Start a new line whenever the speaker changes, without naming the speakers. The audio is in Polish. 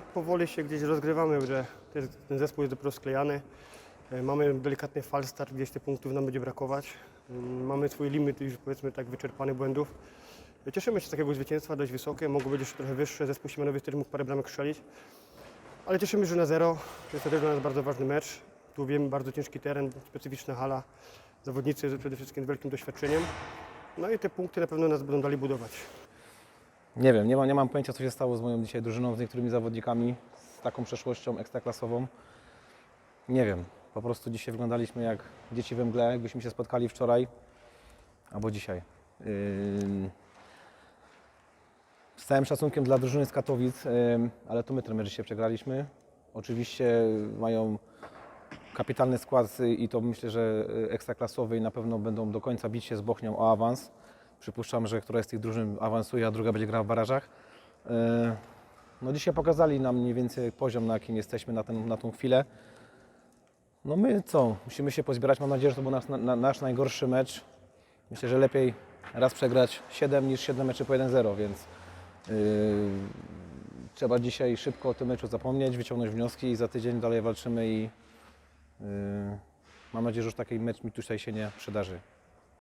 powoli się gdzieś rozgrywamy, że ten- ten zespół jest dopiero sklejany. E, Mamy delikatny falstart, gdzieś tych punktów nam będzie brakować. Mm, Mamy swój limit już powiedzmy tak wyczerpany błędów. E, Cieszymy się z takiego zwycięstwa, dość wysokie, mogło być jeszcze trochę wyższe, zespół Siemanowiec też mógł parę bramek strzelić. Ale cieszymy się, że na zero. Jest to też dla nas bardzo ważny mecz. Tu wiemy, bardzo ciężki teren, specyficzna hala. Zawodnicy przede wszystkim z wielkim doświadczeniem. No i te punkty na pewno nas będą dali budować.
Nie wiem, nie, ma, nie mam pojęcia, co się stało z moją dzisiaj drużyną, z niektórymi zawodnikami, z taką przeszłością ekstraklasową. Nie wiem, po prostu dzisiaj wyglądaliśmy jak dzieci we mgle, jakbyśmy się spotkali wczoraj albo dzisiaj. Ym, Z całym szacunkiem dla drużyny z Katowic, ym, ale to my trenerzy się przegraliśmy. Oczywiście mają kapitalny skład i to myślę, że y, ekstraklasowy i na pewno będą do końca bić się z Bochnią o awans. Przypuszczam, że któraś z tych drużyn awansuje, a druga będzie grała w barażach. E, No dzisiaj pokazali nam mniej więcej poziom, na jakim jesteśmy na, ten, na tą chwilę. No my co? Musimy się pozbierać. Mam nadzieję, że to był nasz, na, nasz najgorszy mecz. Myślę, że lepiej raz przegrać 7 niż 7 meczy po 1-0, więc yy, trzeba dzisiaj szybko o tym meczu zapomnieć, wyciągnąć wnioski i za tydzień dalej walczymy i yy, mam nadzieję, że już taki mecz mi tutaj się nie przydarzy.